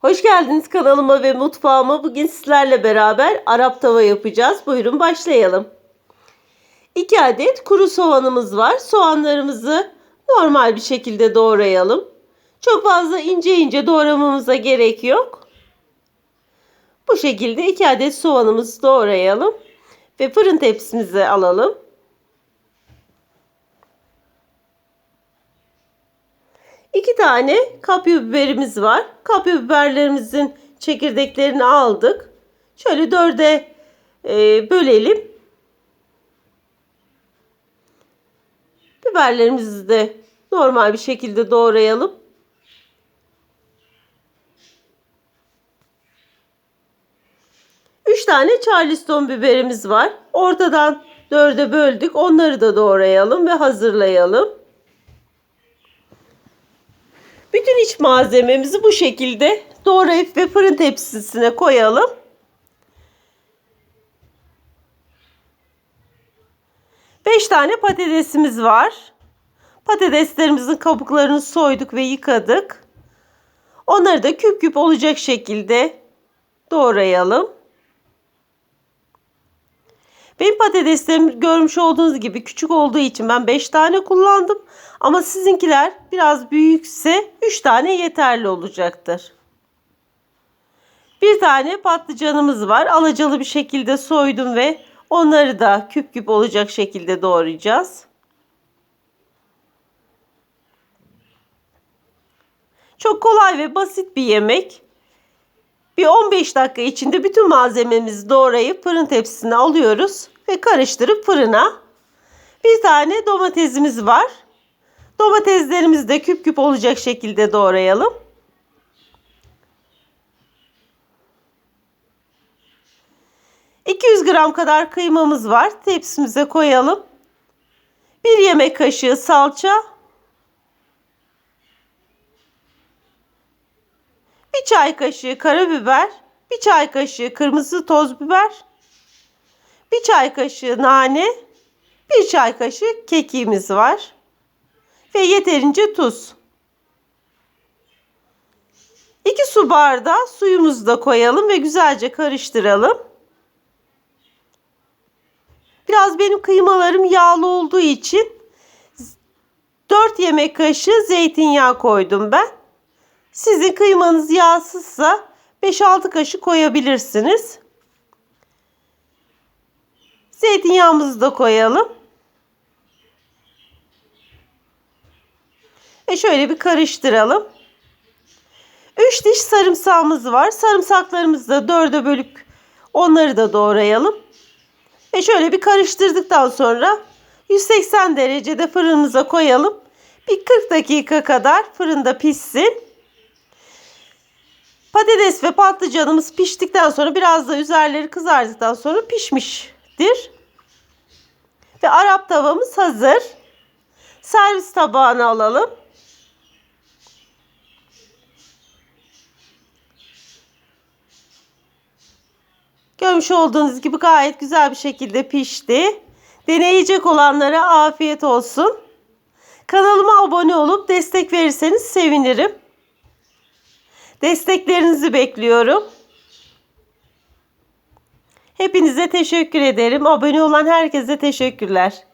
Hoş geldiniz kanalıma ve mutfağıma. Bugün sizlerle beraber Arap tava yapacağız. Buyurun başlayalım. 2 adet kuru soğanımız var. Soğanlarımızı normal bir şekilde doğrayalım. Çok fazla ince ince doğramamıza gerek yok. Bu şekilde 2 adet soğanımızı doğrayalım. Ve fırın tepsimize alalım. İki tane kapya biberimiz var. Kapya biberlerimizin çekirdeklerini aldık. Şöyle dörde e, bölelim. Biberlerimizi de normal bir şekilde doğrayalım. Üç tane charleston biberimiz var. Ortadan dörde böldük. Onları da doğrayalım ve hazırlayalım. Bütün iç malzememizi bu şekilde doğrayıp ve fırın tepsisine koyalım. Beş tane patatesimiz var. Patateslerimizin kabuklarını soyduk ve yıkadık. Onları da küp küp olacak şekilde doğrayalım. Benim patateslerim görmüş olduğunuz gibi küçük olduğu için ben 5 tane kullandım. Ama sizinkiler biraz büyükse 3 tane yeterli olacaktır. Bir tane patlıcanımız var. Alacalı bir şekilde soydum ve onları da küp küp olacak şekilde doğrayacağız. Çok kolay ve basit bir yemek. Bir 15 dakika içinde bütün malzememizi doğrayıp fırın tepsisine alıyoruz ve karıştırıp fırına. Bir tane domatesimiz var. Domateslerimizi de küp küp olacak şekilde doğrayalım. ...200 gram kadar kıymamız var. Tepsimize koyalım. Bir yemek kaşığı salça. Bir çay kaşığı karabiber. Bir çay kaşığı kırmızı toz biber. Bir çay kaşığı nane. Bir çay kaşığı kekiğimiz var ve yeterince tuz. 2 su bardağı suyumuzu da koyalım ve güzelce karıştıralım. Biraz benim kıymalarım yağlı olduğu için 4 yemek kaşığı zeytinyağı koydum ben. Sizin kıymanız yağsızsa 5-6 kaşık koyabilirsiniz. Zeytinyağımızı da koyalım. Ve şöyle bir karıştıralım. 3 diş sarımsağımız var. Sarımsaklarımızı da dörde bölüp onları da doğrayalım. Ve şöyle bir karıştırdıktan sonra 180 derecede fırınımıza koyalım. Bir 40 dakika kadar fırında pişsin. Patates ve patlıcanımız piştikten sonra biraz da üzerleri kızardıktan sonra pişmiştir. Ve Arap tavamız hazır. Servis tabağına alalım. Görmüş olduğunuz gibi gayet güzel bir şekilde pişti. Deneyecek olanlara afiyet olsun. Kanalıma abone olup destek verirseniz sevinirim. Desteklerinizi bekliyorum. Hepinize teşekkür ederim. Abone olan herkese teşekkürler.